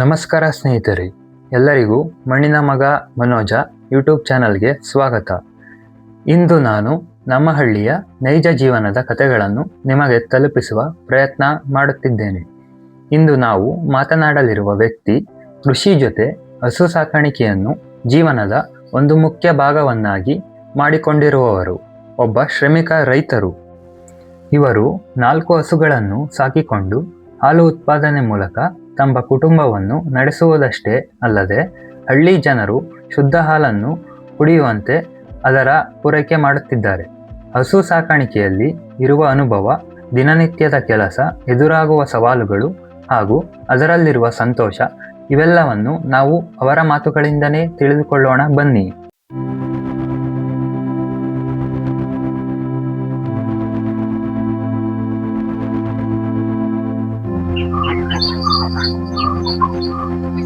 ನಮಸ್ಕಾರ ಸ್ನೇಹಿತರೆ, ಎಲ್ಲರಿಗೂ ಮಣ್ಣಿನ ಮಗ ಮನೋಜ ಯೂಟ್ಯೂಬ್ ಚಾನಲ್ಗೆ ಸ್ವಾಗತ. ಇಂದು ನಾನು ನಮ್ಮ ಹಳ್ಳಿಯ ನೈಜ ಜೀವನದ ಕಥೆಗಳನ್ನು ನಿಮಗೆ ತಲುಪಿಸುವ ಪ್ರಯತ್ನ ಮಾಡುತ್ತಿದ್ದೇನೆ. ಇಂದು ನಾವು ಮಾತನಾಡಲಿರುವ ವ್ಯಕ್ತಿ ಕೃಷಿ ಜೊತೆ ಹಸು ಸಾಕಾಣಿಕೆಯನ್ನು ಜೀವನದ ಒಂದು ಮುಖ್ಯ ಭಾಗವನ್ನಾಗಿ ಮಾಡಿಕೊಂಡಿರುವವರು. ಒಬ್ಬ ಶ್ರಮಿಕ ರೈತರು. ಇವರು ನಾಲ್ಕು ಹಸುಗಳನ್ನು ಸಾಕಿಕೊಂಡು ಹಾಲು ಉತ್ಪಾದನೆ ಮೂಲಕ ತಮ್ಮ ಕುಟುಂಬವನ್ನು ನಡೆಸುವುದಷ್ಟೇ ಅಲ್ಲದೆ ಹಳ್ಳಿ ಜನರು ಶುದ್ಧ ಹಾಲನ್ನು ಕುಡಿಯುವಂತೆ ಅದರ ಪೂರೈಕೆ ಮಾಡುತ್ತಿದ್ದಾರೆ. ಹಸು ಸಾಕಾಣಿಕೆಯಲ್ಲಿ ಇರುವ ಅನುಭವ, ದಿನನಿತ್ಯದ ಕೆಲಸ, ಎದುರಾಗುವ ಸವಾಲುಗಳು ಹಾಗೂ ಅದರಲ್ಲಿರುವ ಸಂತೋಷ, ಇವೆಲ್ಲವನ್ನು ನಾವು ಅವರ ಮಾತುಗಳಿಂದನೇ ತಿಳಿದುಕೊಳ್ಳೋಣ ಬನ್ನಿ.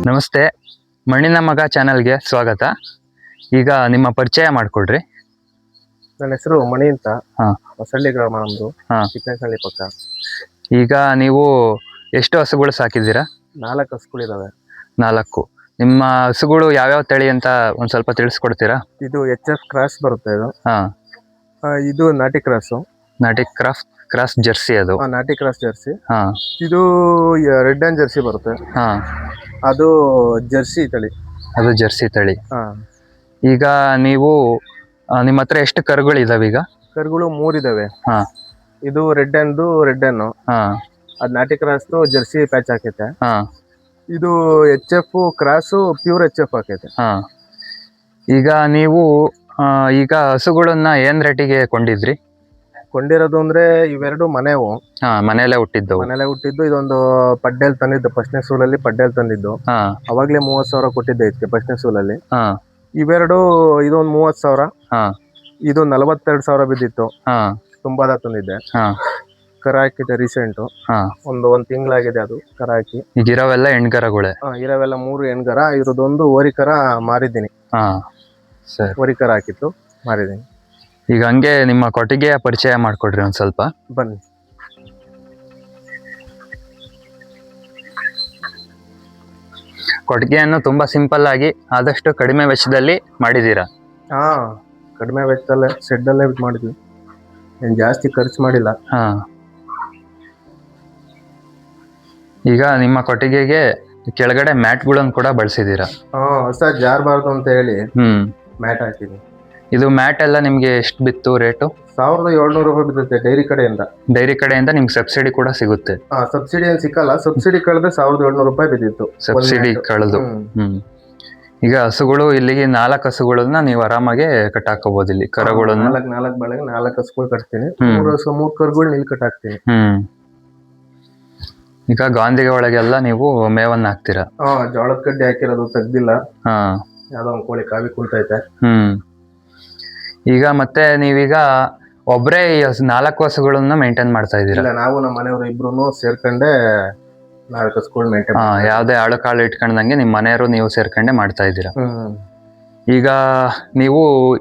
ನಮಸ್ತೆ ಮಣ್ಣಿನ ಮಗ ಚಾನಲ್ಗೆ ಸ್ವಾಗತ. ಈಗ ನಿಮ್ಮ ಪರಿಚಯ ಮಾಡಿಕೊಡ್ರಿ. ನನ್ನ ಹೆಸರು ಮಣಿ ಅಂತ. ಹಾ. ಹೊಸಳ್ಳಿ ಗ್ರಾಮ ಹಾ. ಚಿಕ್ಕನಹಳ್ಳಿ ಪಕ್ಕ. ಈಗ ನೀವು ಎಷ್ಟು ಹಸುಗಳು ಸಾಕಿದ್ದೀರಾ? ನಾಲ್ಕು ಹಸುಗಳಿದಾವೆ ನಾಲ್ಕು. ನಿಮ್ಮ ಹಸುಗಳು ಯಾವ್ಯಾವ ತಳಿ ಅಂತ ಒಂದ್ ಸ್ವಲ್ಪ ತಿಳಿಸ್ಕೊಡ್ತೀರಾ? ಇದು ಎಚ್ ಎಫ್ ಕ್ರಾಸ್ ಬರುತ್ತೆ ಇದು. ಹಾ. ಇದು ನಾಟಿ ಕ್ರಾಸು ನಾಟಿ ಕ್ರಾಫ್ಟ್ ಕ್ರಾಸ್ ಜರ್ಸಿ ಅದು. ಆ, ನಾಟಿ ಕ್ರಾಸ್ ಜರ್ಸಿ. ಹಾ. ಇದು ರೆಡ್ ಅಂಡ್ ಜರ್ಸಿ ಬರುತ್ತೆ. ಹಾ. ಅದು ಜರ್ಸಿ ತಳಿ. ಅದು ಜರ್ಸಿ ತಳಿ. ಹಾ. ಈಗ ನೀವು ಆ, ನಿಮ್ಮ ಹತ್ರ ಎಷ್ಟು ಕರುಗಳು ಇದಾವೆ ಈಗ? ಕರುಗಳು ಮೂರಿದಾವೆ ಹಾ. ಇದು ರೆಡ್ ಅಂಡ್ ರೆಡ್ ಅನ್ನು. ಹಾ. ಅದು ನಾಟಿ ಕ್ರಾಸ್ದು ಜರ್ಸಿ ಪ್ಯಾಚ್ ಹಾಕೈತೆ ಹಾ. ಇದು H F cross pure H F ಹಾಕೈತೆ ಹಾ. ಈಗ ನೀವು ಆ, ಈಗ ಹಸುಗಳನ್ನ ಏನ್ ರೇಟಿಗೆ ಕೊಂಡಿದ್ರಿ? ಕೊಂಡಿರೋದು ಅಂದ್ರೆ ಇವೆರಡು ಮನೆವು. ಹಾ ಮನೆಯಲ್ಲೇ ಹುಟ್ಟಿದ್ದವು ಮನೇಲೆ ಹುಟ್ಟಿದ್ದು. ಇದೊಂದು ಪಡ್ಡೇಲ್ ತಂದಿದ್ದು. ಫಸ್ಟ್ನೇ ಸೂಲಲ್ಲಿ ಪಡ್ಡೇಲ್ ತಂದಿದ್ದು. ಹಾ. ಅವಾಗ್ಲೇ ಮೂವತ್ ಸಾವಿರ ಕೊಟ್ಟಿದ್ದೆ ಇದಕ್ಕೆ ಫಸ್ಟ್ನೇ ಸೂಲಲ್ಲಿ. ಹಾ. ಇವೆರಡು ಇದೊಂದು ಮೂವತ್ ಸಾವಿರ. ಹಾ. ಇದು ನಲವತ್ತೆರಡು ಸಾವಿರ ಬಿದ್ದಿತ್ತು. ಹಾ. ತುಂಬಾದ ತಂದಿದ್ದೆ. ಹಾ. ಕರ ಹಾಕಿದ್ದೆ ರೀಸೆಂಟು. ಹಾ. ಒಂದು ಒಂದ್ ತಿಂಗಳಾಗಿದೆ ಅದು ಕರ ಹಾಕಿ. ಈಗ ಇರೋವೆಲ್ಲ ಹೆಣ್ಗರಗಳೇ? ಹಾ, ಇರವೆಲ್ಲ ಮೂರು ಹೆಣ್ಗರ. ಇರೋದೊಂದು ಓರಿಕರ ಮಾರಿದ್ದೀನಿ. ಹಾ. ಸರಿ. ಓರಿಕರ ಹಾಕಿತ್ತು ಮಾರಿದ್ದೀನಿ. ಈಗ ಹಂಗೆ ನಿಮ್ಮ ಕೊಟ್ಟಿಗೆಯ ಪರಿಚಯ ಮಾಡಿಕೊಡ್ರಿ ಒಂದು ಸ್ವಲ್ಪ. ಬನ್ನಿ. ಕೊಟ್ಟಿಗೆಯನ್ನು ತುಂಬಾ ಸಿಂಪಲ್ ಆಗಿ ಆದಷ್ಟು ಕಡಿಮೆ ವೆಚ್ಚದಲ್ಲಿ ಮಾಡಿದೀರಾ? ಹಾ ಕಡಿಮೆ ವೆಚ್ಚದಲ್ಲೇ ಶೆಡ್ಡಲ್ಲೇ ಅಲ್ಲೇ ಮಾಡಿದ್ವಿ. ಏನು ಜಾಸ್ತಿ ಖರ್ಚು ಮಾಡಿಲ್ಲ. ಹಾ. ಈಗ ನಿಮ್ಮ ಕೊಟ್ಟಿಗೆಗೆ ಕೆಳಗಡೆ ಮ್ಯಾಟ್ಗಳನ್ನು ಕೂಡ ಬಳಸಿದೀರಾ? ಹಾ ಹೊಸ ಜಾರಬಾರ್ದು ಅಂತ ಹೇಳಿ ಹ್ಮ್. ಮ್ಯಾಟ್ ಹಾಕಿದ್ವಿ. ಇದು ಮ್ಯಾಟ್ ಎಲ್ಲ ನಿಮ್ಗೆ ಎಷ್ಟು ಬಿತ್ತು ರೇಟು? ಸಾವಿರದ ಏಳ್ನೂರು ರೂಪಾಯಿ ಬಿದ್ದುತ್ತೆ ಡೈರಿ ಕಡೆಯಿಂದ. ಡೈರಿ ಕಡೆಯಿಂದ ನಿಮ್ಗೆ ಸಬ್ಸಿಡಿ ಕೂಡ ಸಿಗುತ್ತೆ. ಆ, ಸಬ್ಸಿಡಿ ಏನ್ ಸಿಕ್ಕಲ್ಲ ಸಬ್ಸಿಡಿ ಕಳೆದ್ರೆ ಸಾವಿರದ ಏಳ್ನೂರು ರೂಪಾಯಿ ಬಿದ್ದಿತ್ತು. ಸಬ್ಸಿಡಿ. ಕಳೆದು. ಹ್ಮ್. ಹ್ಮ್. ಈಗ ಹಸುಗಳು ಇಲ್ಲಿಗೆ ನಾಲ್ಕು ಹಸುಗಳನ್ನ ನೀವು ಆರಾಮಾಗಿ ಕಟ್ಟಾಕೋಬಹುದು ಇಲ್ಲಿ. ಕರಗಳನ್ನ. ನಾಲ್ಕು ನಾಲ್ಕ್ ನಾಲ್ಕು ಹಸುಗಳು ಕಟ್ತೀನಿ. ಹ್ಮ್. ಮೂರು ಹಸು ಮೂರು ಕರುಗಳು ನಿಲ್ ಕಟ್ ಹಾಕ್ತೀನಿ ಹ್ಮ್. ಈಗ ಗಾಂಧಿಗೆ ಒಳಗೆಲ್ಲ ನೀವು ಮೇವನ್ನ ಹಾಕ್ತೀರಾ? ಹಾ ಜೋಳದ ಕಡ್ಡಿ ಹಾಕಿರೋದು ತೆಗ್ದಿಲ್ಲ. ಹಾ. ಯಾವ್ದೋ ಒಂದ್ ಕೋಳಿ ಕಾವಿ ಕುಂತೈತೆ ಹ್ಮ್. ಈಗ ಮತ್ತೆ ನೀವೀಗ ಒಬ್ಬರೇ ನಾಲ್ಕು ವರ್ಷಗಳನ್ನ ಮೇಂಟೈನ್ ಮಾಡ್ತಾ ಇದ್ದೀರಾ? ಇಲ್ಲ ನಾವು ನಮ್ಮ ಮನೆಯವರು ಇಬ್ರು ಸೇರ್ಕೊಂಡೆ ನಾಲ್ಕು ಹಸುಗಳು ಮೇಂಟೈನ್ ಹಾ ಯಾವ್ದೇ ಆಳು ಕಾಳು ಇಟ್ಕೊಂಡಂಗೆ ನಿಮ್ಮ ಮನೆಯವರು ನೀವು ಸೇರ್ಕೊಂಡೆ ಮಾಡ್ತಾ ಇದ್ದೀರಾ? ಈಗ ನೀವು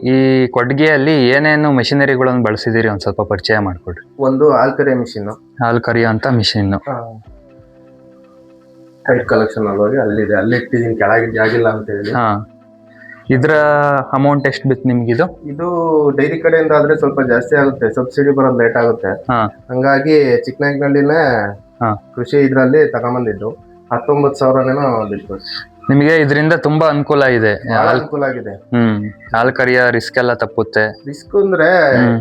ಈ ಕೊಡ್ಗೆಯಲ್ಲಿ ಏನೇನು ಮೆಷಿನರಿಗಳನ್ನು ಬಳಸಿದಿರಿ ಒಂದು ಸ್ವಲ್ಪ ಪರಿಚಯ ಮಾಡಿಕೊಡ್ರಿ. ಒಂದು ಆಲ್ಕರೆ ಮಿಷಿನ್ ಹಾಲು ಕರಿಯುವಂತ ಮಿಷಿನ್ ಹೈಟ್ ಕಲೆಕ್ಷನ್ ಅಲ್ಲಿ ಹೋಗಿ ಅಲ್ಲಿದೆ. ಅಲ್ಲಿ ಇಟ್ಟಿದ್ದೀನಿ ಕೆಳಗೆ ಜಾಗಿಲ್ಲ ಅಂತ ಹೇಳಿ. ಹಾ. ಇದ್ರ ಅಮೌಂಟ್ ಎಷ್ಟು ಬಿತ್ತು ನಿಮ್ಗಿದು ಇದು? ಡೈರಿ ಕಡೆಯಿಂದ ಆದ್ರೆ ಸ್ವಲ್ಪ ಜಾಸ್ತಿ ಆಗುತ್ತೆ ಸಬ್ಸಿಡಿ ಬರೋದು ಲೇಟ್ ಆಗುತ್ತೆ. ಹಾ. ಹಂಗಾಗಿ ಚಿಕ್ಕನಾಗಿನಲ್ಲಿನೇ ಹಾ. ಕೃಷಿ ಇದ್ರಲ್ಲಿ ತಗೊಂಬಂದಿದ್ದು. ಹತ್ತೊಂಬತ್ತು ಸಾವಿರನೇನೋ ಬಿತ್ತು. ನಿಮಗೆ ಇದರಿಂದ ತುಂಬಾ ಅನುಕೂಲ ಇದೆ ಬಹಳ ಹಾಲ್ ಅನುಕೂಲ ಆಗಿದೆ. ಹ್ಮ್ ಹಾಲು ಕರಿಯ ರಿಸ್ಕ್ ಎಲ್ಲ ತಪ್ಪುತ್ತೆ. ರಿಸ್ಕ್ ಅಂದ್ರೆ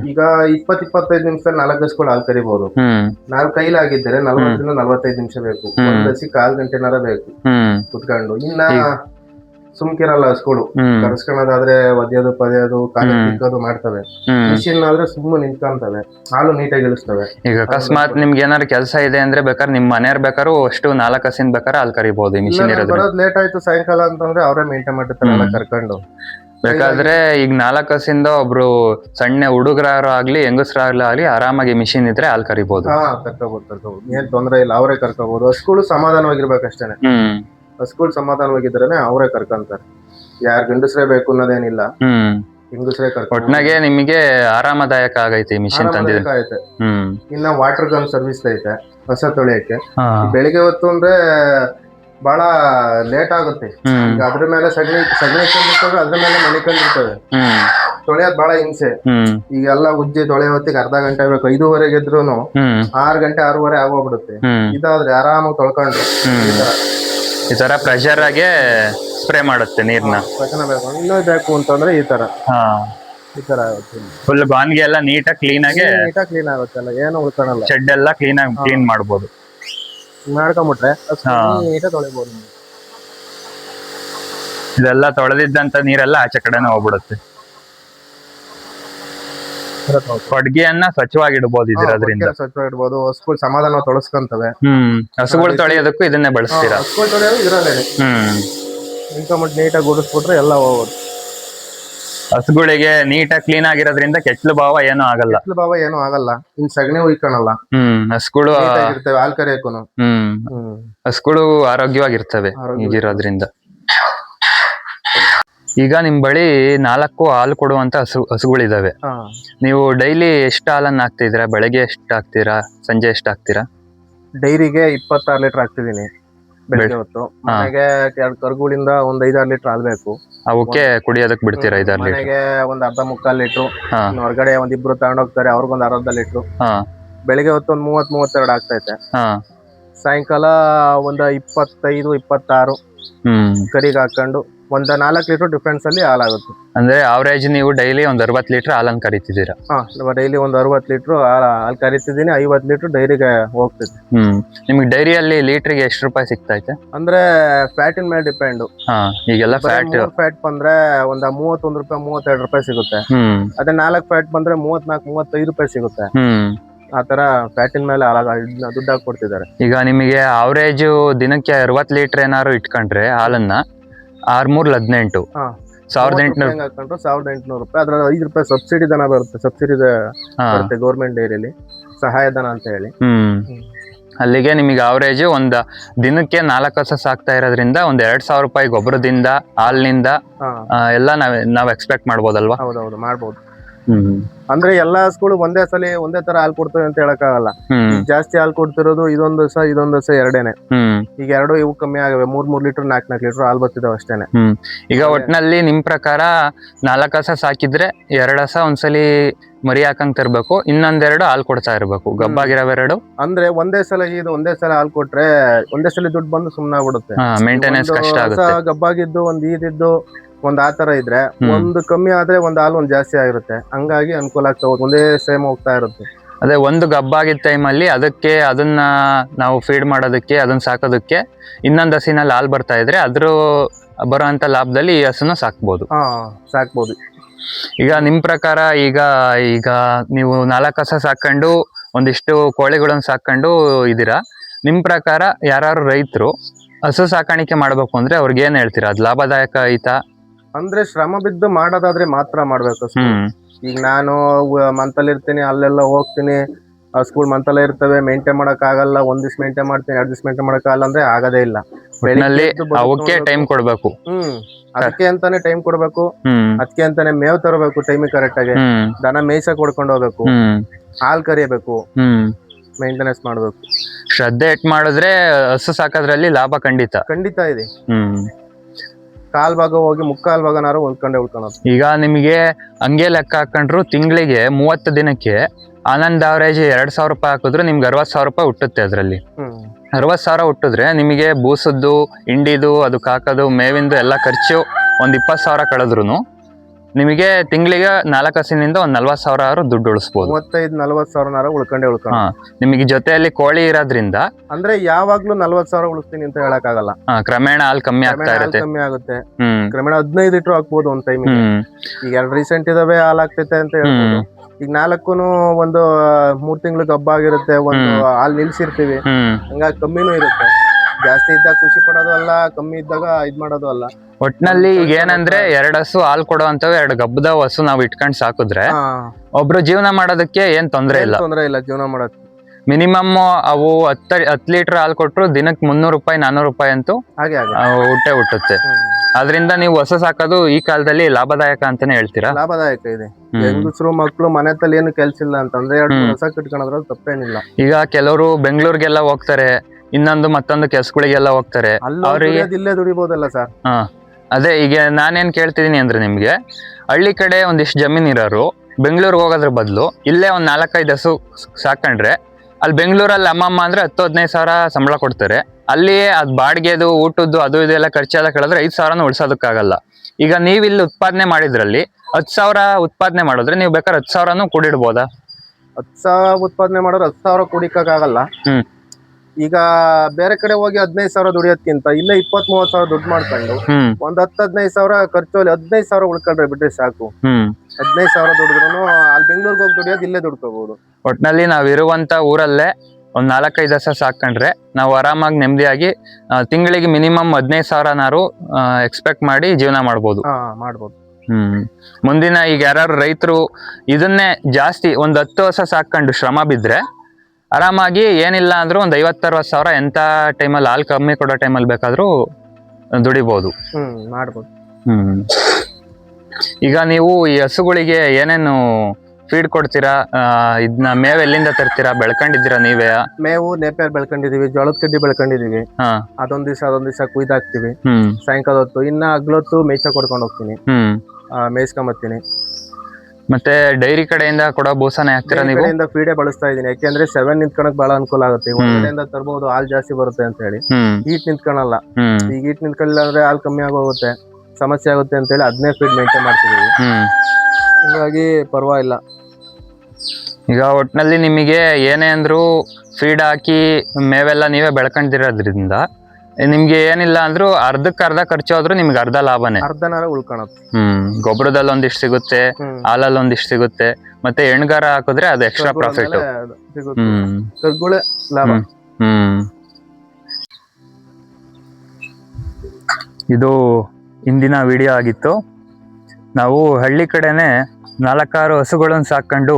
ಈಗ ಇಪ್ಪತ್ ಇಪ್ಪತ್ತೈದು ನಿಮಿಷ ನಾಲ್ಕು ಹಸ್ಗಳು ಹಾಲು ಕರಿಬಹುದು ಹ್ಮ್. ನಾಲ್ಕು ಕೈಲಾಗಿದ್ದರೆ ನಲ್ವತ್ತರಿಂದ ನಲ್ವತ್ತೈದು ನಿಮಿಷ ಬೇಕು. ಒಂದ್ ಕಾಲು ಕಾಲ್ ಗಂಟೆನಾರ ಬೇಕು. ಹ್ಮ್. ಕುತ್ಕೊಂಡು. ಇನ್ನ ಈಗ- ಸುಮ್ಕಿರಲ್ಲ ಹಸ್ಗಳು ಕರ್ಸ್ಕೊಳೋದಾದ್ರೆ ಒದ್ಯೋದು ಪದ್ಯೋದು ಕಾಲು. ತಿಕ್ಕೋದು ಮಾಡ್ತವೆ. ಮಿಷಿನ್ ಆದ್ರೆ ಸುಮ್ಮನೆ ನಿಂತ್ಕೊಂತವೆ. ಹಾಲು ನೀಟಾಗಿ ಇಳಿಸ್ತವೆ. ಈಗ ಅಕಸ್ಮಾತ್ ನಿಮ್ಗೆ ಏನಾರು ಕೆಲಸ ಇದೆ ಅಂದ್ರೆ ಬೇಕಾದ್ರೆ ನಿಮ್ ಮನೆಯವ್ರ ಬೇಕಾರು ಅಷ್ಟು ನಾಲ್ಕು ಹಸಿನ ಬೇಕಾದ್ರೆ ಹಾಲು ಕರಿಬಹುದು ಮಿಷಿನ್ ಇರೋದು ಇರೋದ್ರಿಂದ. ಲೇಟ್ ಆಯ್ತು ಸಾಯಂಕಾಲ ಅಂತಂದ್ರೆ ಅವರೇ ಮೇಂಟೈನ್ ಮಾಡಿರ್ತಾರೆ ಎಲ್ಲ ಕರ್ಕೊಂಡು. ಬೇಕಾದ್ರೆ ಈಗ ನಾಲ್ಕು ಹಸಿಂದ ಒಬ್ರು ಸಣ್ಣ ಹುಡುಗರಾರು ಆಗ್ಲಿ ಹೆಂಗಸ್ರಾಗ್ಲಿ ಆಗ್ಲಿ ಆರಾಮಾಗಿ ಮಿಷಿನ್ ಇದ್ರೆ ಹಾಲ್ ಕರಿಬಹುದು ಹಾ ಕರ್ಕೋಬಹುದು ಕರ್ಕೋಬಹುದು ಏನ್ ತೊಂದ್ರೆ ಇಲ್ಲ ಅವರೇ ಕರ್ಕೋಬಹುದು ಹಸ್ಗಳು ಸಮಾಧಾನವಾಗಿರ್ಬೇಕಷ್ಟೇನೆ. ಹಸ್ಗಳು ಸಮಾಧಾನವಾಗಿದ್ರೇನೆ ಅವರೇ ಕರ್ಕಂತಾರೆ. ಯಾರ್ ಗಂಡಸ್ರೇ ಬೇಕು ಅನ್ನೋದೇನಿಲ್ಲ. ಹ್ಮ್. ಹೆಂಗಸ್ರೇ ಕರ್ಕೊಂಡು ಒಟ್ನಾಗೆ ನಿಮಗೆ ಆರಾಮದಾಯಕ ಆಗೈತಿ ಮಿಷಿನ್ ತಂದಿದೆ ಹ್ಮ್. ಇನ್ನ ವಾಟರ್ ಗನ್ ಸರ್ವಿಸ್ ಐತೆ ಹೊಸ ತೊಳೆಯಕ್ಕೆ. ಹಾ. ಬೆಳಿಗ್ಗೆ ಹೊತ್ತು ಅಂದ್ರೆ ಬಹಳ ಲೇಟ್ ಆಗುತ್ತೆ. ಹ್ಮ್. ಈಗ ಅದ್ರ ಮೇಲೆ ಸಗಣಿ ಸಗಣಿ ಕಂಡಿರ್ತವೆ ಅದ್ರ ಮೇಲೆ ಮನೆ ಹ್ಮ್. ತೊಳೆಯೋದ್ ಬಹಳ ಹಿಂಸೆ. ಹ್ಮ್. ಈಗೆಲ್ಲ ಉಜ್ಜಿ ತೊಳೆಯೋ ಹೊತ್ತಿಗೆ ಅರ್ಧ ಗಂಟೆ ಬೇಕು ಐದೂವರೆಗೆ ಇದ್ರೂನು ಹ್ಮ್. ಆರು ಗಂಟೆ ಆರೂವರೆ ಆಗೋಗ್ಬಿಡುತ್ತೆ. ಹ್ಮ್. ಇದಾದ್ರೆ ಆರಾಮಾಗಿ ತೊಳ್ಕೊಂಡ್ರು ಈ ತರ. ಈ ತರ ಪ್ರೆಷರ್ ಆಗಿ ಸ್ಪ್ರೇ ಮಾಡುತ್ತೆ ನೀರ್ನ. ಬೇಕು ಇನ್ನೂ ಬೇಕು ಅಂತಂದ್ರೆ ಈ ತರ. ಹಾ. ಈ ತರ ಆಗುತ್ತೆ. ಫುಲ್ ಬಾನ್ಗೆ ಎಲ್ಲ ನೀಟಾಗಿ ಕ್ಲೀನ್ ಆಗಿ ನೀಟಾಗಿ ಕ್ಲೀನ್ ಆಗುತ್ತಲ್ಲ ಏನು ಉಳ್ಕೊಳಲ್ಲ. ಶೆಡ್ ಎಲ್ಲ ಕ್ಲೀನ್ ಆಗಿ ಕ್ಲೀನ್ ಮಾಡ್ಬೋದು. ಮಾಡ್ಕೊಂಬಿಟ್ರೆ. ನೀಟಾಗಿ ತೊಳಿಬೋದು ಇದೆಲ್ಲ ತೊಳೆದಿದ್ದಂತ ನೀರೆಲ್ಲ ಆಚೆ ಕಡೆನೇ ಹೋಗ್ಬಿಡುತ್ತೆ. ಕೊಡ್ಗೆಯನ್ನ ಸ್ವಚ್ಛವಾಗಿಡ್ಬೋದು ಇದಿರೋದ್ರಿಂದ ಸ್ವಚ್ಛ ಹಸುಗಳು ಹಸ್ಗಳು ಸಮಾಧಾನ ತೊಳಸ್ಕೊಂತವೆ. ಹ್ಮ್ ಹಸುಗಳು ತೊಳೆಯೋದಕ್ಕೂ ಇದನ್ನೇ ಬಳಸ್ತೀರಾ? ಹಸುಗಳು ತೊಳೆಯೋದು ಇದ್ರಲ್ಲೇ ಹ್ಮ್. ನಿಂತ್ಕೊಂಬಿಟ್ಟು ನೀಟಾಗಿ ಗುಡಿಸ್ಬಿಟ್ರೆ ಎಲ್ಲ ಹೋಗೋದು ಹಸುಗಳಿಗೆ ನೀಟಾಗಿ ಕ್ಲೀನ್ ಆಗಿರೋದ್ರಿಂದ ಕೆಚ್ಚಲು ಭಾವ ಏನು ಆಗಲ್ಲ. ಕೆಟ್ಲು ಭಾವ ಏನು ಆಗಲ್ಲ. ಇನ್ ಸಗಣಿ ಉಯ್ಕೊಳಲ್ಲ ಹ್ಮ್ ಹಸುಗಳು ಹಾಲ್ ಕರಿಯಕ್ಕೂನು. ಹ್ಮ್. ಹಸುಗಳು ಆರೋಗ್ಯವಾಗಿರ್ತವೆ ಆರೋಗ್ಯವಾಗಿ- ಈಗಿರೋದ್ರಿಂದ. ಈಗ ನಿಮ್ ಬಳಿ ನಾಲ್ಕು ಹಾಲು ಕೊಡುವಂತ ಹಸು ಹಸುಗಳಿದಾವೆ. ನೀವು ಡೈಲಿ ಎಷ್ಟು ಹಾಲನ್ನ ಹಾಕ್ತಿದ್ದೀರಾ ಬೆಳಗ್ಗೆ ಎಷ್ಟು ಹಾಕ್ತೀರಾ? ಸಂಜೆ ಎಷ್ಟು ಹಾಕ್ತೀರಾ? ಡೈರಿಗೆ ಇಪ್ಪತ್ತಾರು ಲೀಟರ್ ಹಾಕ್ತಿದೀನಿ ಬೆಳಗ್ಗೆ ಹೊತ್ತು. ಮನೆಗೆ ಎರಡು ಕರುಗಳಿಂದ ಒಂದ್ ಐದಾರು ಲೀಟರ್ ಹಾಲ್ ಬೇಕು ಅವಕ್ಕೆ ಕುಡಿಯೋದಕ್ ಬಿಡ್ತೀರಾ ಐದಾರು ಲೀಟರ್? ಮನೆಗೆ ಒಂದ್ ಅರ್ಧ ಮುಕ್ಕಾಲು ಲೀಟ್ರು. ಇನ್ನು ಹೊರಗಡೆ ಒಂದ್ ಇಬ್ರು ತಗೊಂಡೋಗ್ತಾರೆ ಅವ್ರಿಗೊಂದ್ ಅರ್ಧ ಲೀಟ್ರು. ಹಾ. ಬೆಳಿಗ್ಗೆ ಹೊತ್ತು ಒಂದ್ ಮೂವತ್ ಮೂವತ್ತೆರಡು ಆಗ್ತೈತೆ. ಹಾ. ಸಾಯಂಕಾಲ ಒಂದ್ ಇಪ್ಪತ್ತೈದು ಇಪ್ಪತ್ತಾರು ಹ್ಮ್. ಕರಿಗೆ ಹಾಕೊಂಡು ಒಂದ್ ನಾಲ್ಕು ಲೀಟರ್ ಡಿಫ್ರೆನ್ಸ್ ಅಲ್ಲಿ ಹಾಲಾಗುತ್ತೆ ಅಂದ್ರೆ ಅವರೇಜ್ ನೀವು ಡೈಲಿ ಒಂದ್ ಅರವತ್ ಲೀಟರ್ ಹಾಲನ್ನು ಕರಿತಿದ್ದೀರಾ? ಹಾ ಡೈಲಿ ಒಂದ್ ಅರವತ್ ಲೀಟ್ರು ಹಾಲು ಕರಿತಿದ್ದೀನಿ ಐವತ್ ಲೀಟರ್ ಡೈರಿಗೆ ಹೋಗ್ತೈತೆ ಹ್ಮ್ ನಿಮ್ಗೆ ಡೈರಿಯಲ್ಲಿ ಲೀಟರ್ಗೆ ಎಷ್ಟು ರೂಪಾಯಿ ಸಿಗ್ತೈತೆ? ಅಂದ್ರೆ ಫ್ಯಾಟಿನ ಮೇಲೆ ಡಿಪೆಂಡ್ ಹಾ ಈಗೆಲ್ಲ ಫ್ಯಾಟ್ ಫ್ಯಾಟ್ ಬಂದ್ರೆ ಒಂದ್ ಮೂವತ್ತೊಂದು ರೂಪಾಯಿ ಮೂವತ್ತೆರಡು ರೂಪಾಯಿ ಸಿಗುತ್ತೆ. ಹ್ಮ್. ಅದೇ ನಾಲ್ಕು ಫ್ಯಾಟ್ ಬಂದ್ರೆ ಮೂವತ್ನಾಲ್ಕು ಮೂವತ್ತೈದು ರೂಪಾಯಿ ಸಿಗುತ್ತೆ. ಹ್ಮ್. ಆ ತರ ಫ್ಯಾಟಿನ ಮೇಲೆ ಹಾಲಾಗ ಇದನ್ನ ಕೊಡ್ತಿದ್ದಾರೆ. ಹಾಕೊಡ್ತಿದ್ದಾರೆ ಈಗ ನಿಮಗೆ ಅವರೇಜ್ ದಿನಕ್ಕೆ ಅರವತ್ ಲೀಟರ್ ಏನಾದ್ರು ಇಟ್ಕೊಂಡ್ರೆ ಹಾಲನ್ನ ಆರ್ಮೂರ್ ಹದಿನೆಂಟು. ಸಾವಿರದ ಎಂಟುನೂರು. ಹಾಕೊಂಡ್ರು ಸಾವಿರದ ಎಂಟುನೂರು ರೂಪಾಯಿ. ಅದ್ರ ಐದು ರೂಪಾಯಿ ಸಬ್ಸಿಡಿ ದನ ಬರುತ್ತೆ. ಸಬ್ಸಿಡಿ ಬರುತ್ತೆ ಗೌರ್ಮೆಂಟ್ ಡೈರಿಯಲ್ಲಿ ಸಹಾಯಧನ ಅಂತ ಹೇಳಿ. ಅಲ್ಲಿಗೆ ನಿಮಗೆ ಅವರೇಜ್ ಒಂದ್ ದಿನಕ್ಕೆ ನಾಲ್ಕು ಹಸ ಸಾಕ್ತಾ ಇರೋದ್ರಿಂದ ಒಂದ್ ಎರಡ್ ಸಾವಿರ ರೂಪಾಯಿ ಗೊಬ್ಬರದಿಂದ ಹಾಲಿನಿಂದ ಎಲ್ಲ ನಾವ್ ನಾವ್ ಎಕ್ಸ್ಪೆಕ್ಟ್ ಮಾಡ್ಬೋದಲ್ವಾ? ಹೌದೌದು ಮಾಡ್ಬೋದು. ಅಂದ್ರೆ ಎಲ್ಲಾ ಹಸುಗಳು ಒಂದೇ ಸಲ ಒಂದೇ ತರ ಹಾಲು ಕೊಡ್ತವೆ ಅಂತ ಹೇಳಕ್ಕಾಗಲ್ಲ. ಜಾಸ್ತಿ ಹಾಲು ಕೊಡ್ತಿರೋದು ಇದೊಂದು ದಿವಸ ಇದೊಂದು ದಿವಸ ಎರಡೇನೆ. ಈಗ ಎರಡು ಇವು ಕಮ್ಮಿ ಆಗವೆ ಮೂರ್ ಮೂರ್ ಲೀಟರ್ ನಾಲ್ಕ್ ನಾಲ್ಕು ಲೀಟರ್ ಹಾಲು ಬರ್ತಿದಾವೆ ಅಷ್ಟೇನೆ. ಈಗ ಒಟ್ನಲ್ಲಿ ನಿಮ್ ಪ್ರಕಾರ ನಾಲ್ಕು ಹಸ ಸಾಕಿದ್ರೆ ಎರಡ್ ಹಸ ಒಂದ್ಸಲಿ ಮರಿ ಹಾಕಂಗ್ ತರ್ಬೇಕು ಇನ್ನೊಂದೆರಡು ಹಾಲು ಕೊಡ್ತಾ ಇರ್ಬೇಕು. ಗಬ್ಬಾಗಿರವೆರಡು ಅಂದ್ರೆ ಒಂದೇ ಸಲ ಇದು ಒಂದೇ ಸಲ ಹಾಲು ಕೊಟ್ರೆ ಒಂದೇ ಸಲ ದುಡ್ಡು ಬಂದು ಸುಮ್ಮನಾಗ್ಬಿಡುತ್ತೆ ಮೇಂಟೆನೆನ್ಸ್ ಕಷ್ಟ ಆಗುತ್ತೆ. ಗಬ್ಬಾಗಿದ್ದು ಒಂದ್ ಈದಿದ್ದು ಒಂದ್ ಆತರ ಇದ್ರೆ ಒಂದ್ ಕಮ್ಮಿ ಆದ್ರೆ ಒಂದ್ ಹಾಲು ಒಂದ್ ಜಾಸ್ತಿ ಆಗಿರುತ್ತೆ. ಹಂಗಾಗಿ ಅನುಕೂಲ ಆಗ್ತಾ ಹೋಗುತ್ತೆ. ಒಂದೇ ಸೇಮ್ ಹೋಗ್ತಾ ಇರುತ್ತೆ. ಅದೇ ಒಂದು ಗಬ್ಬಾಗಿದ್ದ ಟೈಮಲ್ಲಿ ಅದಕ್ಕೆ ಅದನ್ನ ನಾವು ಫೀಡ್ ಮಾಡೋದಕ್ಕೆ ಅದನ್ನ ಸಾಕೋದಕ್ಕೆ ಇನ್ನೊಂದು ಹಸಿನಲ್ಲಿ ಹಾಲ್ ಬರ್ತಾ ಇದ್ರೆ ಅದ್ರ ಬರೋಂತ ಲಾಭದಲ್ಲಿ ಈ ಹಸುನ ಸಾಕ್ಬೋದು. ಹಾ ಸಾಕ್ಬೋದು. ಈಗ ನಿಮ್ ಪ್ರಕಾರ ಈಗ ಈಗ ನೀವು ನಾಲ್ಕು ಹಸ ಸಾಕೊಂಡು ಒಂದಿಷ್ಟು ಕೋಳಿಗಳನ್ನ ಸಾಕೊಂಡು ಇದೀರಾ? ನಿಮ್ ಪ್ರಕಾರ ಯಾರು ರೈತರು ಹಸು ಸಾಕಾಣಿಕೆ ಮಾಡ್ಬೇಕು ಅಂದ್ರೆ ಅವ್ರಿಗೆ ಏನ್ ಹೇಳ್ತೀರಾ? ಅದು ಲಾಭದಾಯಕ ಐತಾ? ಅಂದ್ರೆ ಶ್ರಮ ಬಿದ್ದು ಮಾಡೋದಾದ್ರೆ ಮಾತ್ರ ಮಾಡ್ಬೇಕು ಅಷ್ಟೇ. ಹ್ಮ್. ಈಗ ನಾನು ಮಂತಲ್ಲಿ ಇರ್ತೀನಿ ಅಲ್ಲೆಲ್ಲ ಹೋಗ್ತೀನಿ ಸ್ಕೂಲ್ ಮಂತಲ್ಲೇ ಇರ್ತವೆ ಮೇಂಟೈನ್ ಮಾಡಕ್ ಆಗಲ್ಲ ಒಂದ್ ದಿವ್ಸ ಮೇಂಟೈನ್ ಮಾಡ್ತೀನಿ ಎರಡ್ ದಿವ್ಸ ಮೇಂಟೈನ್ ಮಾಡಕ್ ಆಗಲ್ಲ ಅಂದ್ರೆ ಆಗದೇ ಇಲ್ಲ. ಒಟ್ನಲ್ಲಿ ಬೆಳಿಗ್ಗೆ ಎದ್ದು ಬದುಕು ಅವಕ್ಕೆ ನೋಡ್ಬೇಕು. ಟೈಮ್ ಕೊಡ್ಬೇಕು. ಹ್ಮ್. ಅದಕ್ಕೆ ಅಂತಾನೆ ಟೈಮ್ ಕೊಡ್ಬೇಕು. ಹ್ಮ್. ಅದಕ್ಕೆ ಅಂತಾನೆ ಮೇವ್ ತರಬೇಕು ಟೈಮಿಗೆ ಕರೆಕ್ಟ್ ಆಗಿ. ಹ್ಮ್. ದನ ಮೇಯ್ಸ ಕೊಡ್ಕೊಂಡು ಹೋಗ್ಬೇಕು. ಹ್ಮ್. ಹಾಲ್ ಕರಿಯಬೇಕು. ಹ್ಮ್. ಮೇಂಟೆನೆನ್ಸ್ ಮಾಡ್ಬೇಕು. ಶ್ರದ್ಧೆ ಇಟ್ ಮಾಡಿದ್ರೆ ಹಸು ಸಾಕೋದ್ರಲ್ಲಿ ಲಾಭ ಖಂಡಿತ. ಖಂಡಿತ ಇದೆ. ಹ್ಮ್. ಕಾಲ್ ಭಾಗ ಹೋಗಿ ಮುಕ್ಕಾಲ್ ಭಾಗನಾರು ಹೊಂದ್ಕೊಂಡೆ ಉಳ್ಕೊಳೋದು ಈಗ ನಿಮಗೆ ಹಂಗೆ ಲೆಕ್ಕ ಹಾಕೊಂಡ್ರು ತಿಂಗಳಿಗೆ ಮೂವತ್ತು ದಿನಕ್ಕೆ ಆನಂದ್ ಅವರೇಜ್ ಎರಡ್ ಸಾವಿರ ರೂಪಾಯಿ ಹಾಕಿದ್ರು ನಿಮ್ಗೆ ಅರವತ್ ಸಾವಿರ ರೂಪಾಯಿ ಹುಟ್ಟುತ್ತೆ ಅದರಲ್ಲಿ. ಅರವತ್ತು ಅರವತ್ ಸಾವಿರ ಹುಟ್ಟಿದ್ರೆ ನಿಮಗೆ ಬೂಸದ್ದು ಹಿಂಡಿದು ಅದು ಹಾಕೋದು ಮೇವಿಂದು ಎಲ್ಲ ಖರ್ಚು ಒಂದ್ ಇಪ್ಪತ್ತು ಸಾವಿರ ಕಳೆದ್ರು ನಿಮಗೆ ತಿಂಗಳಿಗೆ ನಾಲ್ಕು ಹಸಿನಿಂದ ಒಂದ್ ನಲ್ವತ್ ಸಾವಿರ ಆದ್ರೂ ದುಡ್ಡು ಉಳಿಸಬಹುದು ಮೂವತ್ತೈದು ನಲ್ವತ್ ಸಾವಿರನಾರ ಉಳ್ಕೊಂಡೆ ಉಳ್ಕೊಂಡು ಹಾ ನಿಮಗೆ ಜೊತೆಯಲ್ಲಿ ಕೋಳಿ ಇರೋದ್ರಿಂದ ಅಂದ್ರೆ ಯಾವಾಗ್ಲೂ ನಲ್ವತ್ ಸಾವಿರ ಉಳಿಸ್ತೀನಿ ಅಂತ ಹೇಳಕ್ ಆಗಲ್ಲ ಆ, ಕ್ರಮೇಣ ಹಾಲ್ ಕಮ್ಮಿ ಆಗ್ತಾ ಇರುತ್ತೆ. ಕಮ್ಮಿ ಆಗುತ್ತೆ. ಹ್ಮ್. ಕ್ರಮೇಣ ಹದಿನೈದು ಲೀಟರ್ ಹಾಕ್ಬೋದು ಒಂದ್ ಟೈಮ್ ಹ್ಮ್. ಈಗ ಎರಡು ರೀಸೆಂಟ್ ಇದಾವೆ ಹಾಲ್ ಆಗ್ತೈತೆ ಅಂತ ಹೇಳ್ಬೋದು. ಈಗ ನಾಲ್ಕುನು ಒಂದು ಮೂರ್ ತಿಂಗಳಿಗೆ ಹಬ್ಬ ಆಗಿರುತ್ತೆ ಒಂದು. ಹಾಲ್ ನಿಲ್ಸಿರ್ತೀವಿ. ಹ್ಮ್. ಹಂಗಾಗಿ ಕಮ್ಮಿನೂ ಇರುತ್ತೆ. ಜಾಸ್ತಿ ಇದ್ದಾಗ ಖುಷಿ ಪಡೋದು ಅಲ್ಲ ಕಮ್ಮಿ ಇದ್ದಾಗ ಇದ್ ಮಾಡೋದು ಅಲ್ಲ. ಒಟ್ನಲ್ಲಿ ಈಗ ಏನಂದ್ರೆ ಎರಡ್ ಹಸು ಹಾಲ್ ಕೊಡೋ ಅಂತವ್ ಎರಡು ಗಬ್ಬದ ಹಸು ನಾವು ಇಟ್ಕೊಂಡ್ ಸಾಕಿದ್ರೆ ಹಾ. ಒಬ್ರು ಜೀವನ ಮಾಡೋದಕ್ಕೆ ಏನ್ ತೊಂದ್ರೆ ಇಲ್ಲ. ತೊಂದ್ರೆ ಇಲ್ಲ ಜೀವನ ಮಾಡಕ್. ಮಿನಿಮಮ್ ಅವು ಹತ್ತ ಹತ್ ಲೀಟರ್ ಹಾಲ್ ಕೊಟ್ಟರು ದಿನಕ್ಕೆ ಮುನ್ನೂರು ರೂಪಾಯಿ ನಾನೂರು ರೂಪಾಯಿ ಅಂತೂ ಹಾಗೆ ಹಾಗೆ. ಆ, ಹುಟ್ಟೆ ಹುಟ್ಟುತ್ತೆ. ಅದರಿಂದ ನೀವು ಹೊಸ ಸಾಕೋದು ಈ ಕಾಲದಲ್ಲಿ ಲಾಭದಾಯಕ ಅಂತಾನೆ ಹೇಳ್ತೀರಾ? ಲಾಭದಾಯಕ ಇದೆ. ಹ್ಮ್. ಹೆಂಗಸರು ಮಕ್ಕಳು ಮನೆ ತಲೆ ಏನು ಕೆಲ್ಸ ಇಲ್ಲ ಅಂತಂದ್ರೆ ಎರಡು ಹ್ಮ್. ಹೊಸ ಕಿಟ್ಕೊಳೋದ್ರಲ್ಲಿ ತಪ್ಪೇನಿಲ್ಲ. ಈಗ ಕೆಲವರು ಬೆಂಗಳೂರಿಗೆಲ್ಲ ಹೋಗ್ತಾರೆ ಇನ್ನೊಂದು ಮತ್ತೊಂದು ಕೆಲ್ಸಗಳಿಗೆಲ್ಲ ಹೋಗ್ತಾರೆ. ಅವ್ರಿಗೆ- ಇಲ್ಲೇ ದುಡಿಬೋದಲ್ಲ ಸರ್? ಹಾ ಅದೇ ಈಗ ನಾನೇನ್ ಕೇಳ್ತಿದೀನಿ ಅಂದ್ರೆ ನಿಮ್ಗೆ ಹಳ್ಳಿ ಕಡೆ ಒಂದಿಷ್ಟು ಜಮೀನ್ ಇರೋರು ಬೆಂಗಳೂರಿಗೆ ಹೋಗೋದ್ರ ಬದಲು ಇಲ್ಲೇ ಒಂದ್ ನಾಲ್ಕೈದು ಹಸು ಸಾಕಂಡ್ರೆ ಅಲ್ಲಿ ಬೆಂಗಳೂರಲ್ಲಿ ಅಮ್ಮಮ್ಮ ಅಂದ್ರೆ ಹತ್ತು ಹದಿನೈದು ಸಾವಿರ ಸಂಬಳ ಕೊಡ್ತಾರೆ. ಅಲ್ಲಿ ಅದ್ ಬಾಡಿಗೆದು ಊಟದ್ದು ಅದು ಇದು ಎಲ್ಲ ಖರ್ಚೆಲ್ಲ ಕಳೆದ್ರೆ ಐದು ಸಾವಿರನ ಉಳಿಸೋದಕ್ಕಾಗಲ್ಲ. ಈಗ ನೀವ್ ಇಲ್ಲಿ ಉತ್ಪಾದನೆ ಮಾಡಿದ್ರಲ್ಲಿ ಹತ್ತು ಸಾವಿರ ಉತ್ಪಾದನೆ ಮಾಡಿದ್ರೆ ನೀವು ಬೇಕಾದ್ರೆ ಹತ್ತು ಸಾವಿರನೂ ಕೂಡಿಡ್ಬೋದಾ? ಹತ್ತು ಸಾವಿರ ಉತ್ಪಾದನೆ ಮಾಡಿದ್ರೆ ಹತ್ತು ಸಾವಿರ ಕುಡಿಯಕ್ಕಾಗಲ್ಲ ಹ್ಮ್. ಈಗ ಬೇರೆ ಕಡೆ ಹೋಗಿ ಹದಿನೈದು ಸಾವಿರ ದುಡಿಯೋದ್ಕಿಂತ ಇಲ್ಲೇ ಇಪ್ಪತ್ತ್ ಮೂವತ್ ಸಾವಿರ ದುಡ್ಡು ಮಾಡ್ಕೊಂಡು ಹ್ಮ್. ಒಂದ್ ಹತ್ತು ಹದಿನೈದು ಸಾವಿರ ಖರ್ಚಲ್ಲಿ ಹದಿನೈದು ಸಾವಿರ ಉಳ್ಕೊಂಡ್ರೆ ಬಿಟ್ರೆ ಸಾಕು. ಹ್ಮ್. ಹದಿನೈದು ಸಾವಿರ ದುಡಿದ್ರು ಅಲ್ಲಿ ಬೆಂಗಳೂರಿಗೆ ಹೋಗಿ ದುಡಿಯೋದು ಇಲ್ಲೇ ದುಡ್ಕೋಬಹುದು ಒಟ್ನಲ್ಲಿ ನಾವ್ ಇರುವಂತ ಊರಲ್ಲೇ ಒಂದ್ ನಾಲ್ಕೈದು ಹಸ ಸಾಕೊಂಡ್ರೆ ನಾವು ಆರಾಮಾಗಿ ನೆಮ್ಮದಿಯಾಗಿ ತಿಂಗಳಿಗೆ ಮಿನಿಮಮ್ ಹದಿನೈದು ಸಾವಿರನಾರು ಎಕ್ಸ್ಪೆಕ್ಟ್ ಮಾಡಿ ಜೀವನ ಮಾಡ್ಬೋದು. ಹಾ ಮಾಡ್ಬೋದು. ಹ್ಮ್. ಮುಂದಿನ ಈಗ ಯಾರು ರೈತರು ಇದನ್ನೇ ಜಾಸ್ತಿ ಒಂದ್ ಹತ್ತು ವರ್ಷ ಸಾಕೊಂಡು ಶ್ರಮ ಬಿದ್ರೆ ಆರಾಮಾಗಿ ಏನಿಲ್ಲ ಅಂದ್ರೂ ಒಂದ್ ಐವತ್ತರವತ್ತು ಸಾವಿರ ಎಂತ ಟೈಮಲ್ಲಿ ಹಾಲು ಕಮ್ಮಿ ಕೊಡೋ ಟೈಮಲ್ಲಿ ಬೇಕಾದರೂ ದುಡಿಬಹುದು ಹ್ಮ್ ಮಾಡ್ಬೋದು. ಹ್ಮ್. ಈಗ ನೀವು ಈ ಹಸುಗಳಿಗೆ ಏನೇನು ಫೀಡ್ ಕೊಡ್ತೀರಾ? ಇದನ್ನ ಮೇವ್ ಎಲ್ಲಿಂದ ತರ್ತೀರಾ? ಬೆಳ್ಕೊಂಡಿದ್ದೀರಾ ನೀವೇ? ಮೇವು ನೇಪೇರ್ ಬೆಳ್ಕೊಂಡಿದೀವಿ ಜೋಳದ ಕಡ್ಡಿ ಬೆಳ್ಕೊಂಡಿದೀವಿ. ಹಾ. ಅದೊಂದ್ ದಿವಸ ಅದೊಂದ್ ದಿವಸ ಕುಯ್ದಾಕ್ತಿವಿ. ಹ್ಮ್. ಸಾಯಂಕಾಲ ಹೊತ್ತು ಇನ್ನ ಹಗ್ಲೊತ್ತು ಮೇಚ ಕೊಡ್ಕೊಂಡು ಹೋಗ್ತೀನಿ. ಹ್ಮ್. ಮೇಯ್ಸ್ಕೊಂಬತ್ತೀನಿ ಮತ್ತೆ ಡೈರಿ ಕಡೆಯಿಂದ ಕೊಡೋ ಬೋಸನ ಹಾಕ್ತೀರಾ ನೀವು? ಕಡೆಯಿಂದ ಫೀಡೆ ಬಳಸ್ತಾ ಇದೀನಿ. ಯಾಕೆಂದ್ರೆ ಸೆವೆನ್ ನಿಂತ್ಕೊಳಕ್ ಬಹಳ ಅನುಕೂಲ ಆಗುತ್ತೆ. ಒಂದ್ ಕಡೆಯಿಂದ ತರ್ಬೋದು ಹಾಲ್ ಜಾಸ್ತಿ ಬರುತ್ತೆ ಅಂತ ಹೇಳಿ. ಈಟ್ ಹೀಟ್ ನಿಂತ್ಕೊಳಲ್ಲ. ಹ್ಮ್. ಈಗ ಈಟ್ ನಿಂತ್ಕೊಳ್ಳಿಲ್ಲ ಅಂದ್ರೆ ಹಾಲ್ ಕಮ್ಮಿ ಆಗೋಗುತ್ತೆ. ಸಮಸ್ಯೆ ಆಗುತ್ತೆ ಅಂತ ಹೇಳಿ ಅದನ್ನೇ ಫೀಡ್ ಮೇಂಟೈನ್ ಮಾಡ್ತಿದೀವಿ. ಹ್ಮ್. ಹಂಗಾಗಿ ಪರವಾಗಿಲ್ಲ. ಈಗ ಒಟ್ನಲ್ಲಿ ನಿಮಗೆ ಏನೇ ಅಂದ್ರೂ ಫೀಡ್ ಹಾಕಿ ಮೇವೆಲ್ಲ ನೀವೇ ಬೆಳ್ಕೊಂಡಿರೋದ್ರಿಂದ ನಿಮ್ಗೆ ಏನಿಲ್ಲ ಅಂದ್ರು ಅರ್ಧಕ್ಕೆ ಅರ್ಧ ಖರ್ಚು ಆದ್ರೂ ನಿಮ್ಗೆ ಅರ್ಧ ಲಾಭನೇ. ಅರ್ಧನಾರ ಉಳ್ಕೊಳತ್ತೆ ಹ್ಮ್ ಗೊಬ್ಬರದಲ್ಲಿ ಒಂದಿಷ್ಟು ಸಿಗುತ್ತೆ ಹಾಲಲ್ಲಿ ಒಂದಿಷ್ಟು ಸಿಗುತ್ತೆ ಮತ್ತೆ ಎಣ್ಗಾರ ಹಾಕಿದ್ರೆ ಅದು ಎಕ್ಸ್ಟ್ರಾ ಪ್ರಾಫಿಟ್. ಹ್ಮ್. ಲಾಭ. ಹ್ಮ್. ಹ್ಮ್. ಇದು ಇಂದಿನ ವಿಡಿಯೋ ಆಗಿತ್ತು. ನಾವು ಹಳ್ಳಿ ಕಡೆನೆ ನಾಲ್ಕಾರು ಹಸುಗಳನ್ನು ಸಾಕೊಂಡು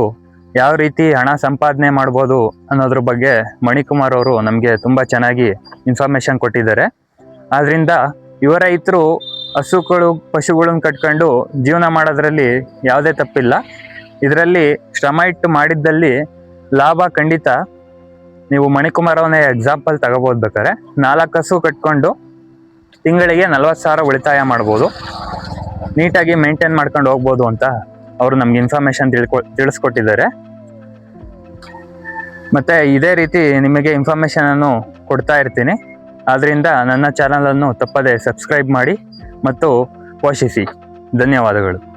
ಯಾವ ರೀತಿ ಹಣ ಸಂಪಾದನೆ ಮಾಡ್ಬೋದು ಅನ್ನೋದ್ರ ಬಗ್ಗೆ ಮಣಿಕುಮಾರ್ ಅವರು ನಮಗೆ ತುಂಬ ಚೆನ್ನಾಗಿ ಇನ್ಫಾರ್ಮೇಷನ್ ಕೊಟ್ಟಿದ್ದಾರೆ. ಆದ್ದರಿಂದ ಯುವ ರೈತರು ಹಸುಗಳು, ಪಶುಗಳನ್ನ ಕಟ್ಕೊಂಡು ಜೀವನ ಮಾಡೋದ್ರಲ್ಲಿ ಯಾವುದೇ ತಪ್ಪಿಲ್ಲ. ಇದರಲ್ಲಿ ಶ್ರಮ ಇಟ್ಟು ಮಾಡಿದ್ದಲ್ಲಿ ಲಾಭ ಖಂಡಿತ ನೀವು ಮಣಿಕುಮಾರ್ ಅವನೇ ಎಕ್ಸಾಂಪಲ್ ತಗೋಬೋದು ಬೇಕಾದ್ರೆ. ನಾಲ್ಕು ಹಸು ಕಟ್ಕೊಂಡು ತಿಂಗಳಿಗೆ ನಲ್ವತ್ತು ಸಾವಿರ ಉಳಿತಾಯ ಮಾಡ್ಬೋದು. ನೀಟಾಗಿ ಮೇಂಟೈನ್ ಮಾಡ್ಕೊಂಡು ಹೋಗ್ಬೋದು ಅಂತ ಅವರು ನಮ್ಗೆ ಇನ್ಫಾರ್ಮೇಶನ್ ತಿಳ್ಕೊ, ತಿಳಿಸ್ಕೊಟ್ಟಿದ್ದಾರೆ. ಮತ್ತೆ ಇದೇ ರೀತಿ ನಿಮಗೆ ಇನ್ಫಾರ್ಮೇಷನನ್ನು ಕೊಡ್ತಾ ಇರ್ತೀನಿ. ಆದ್ದರಿಂದ ನನ್ನ ಚಾನಲನ್ನು ತಪ್ಪದೆ ಸಬ್ಸ್ಕ್ರೈಬ್ ಮಾಡಿ ಮತ್ತು ಪೋಷಿಸಿ. ಧನ್ಯವಾದಗಳು.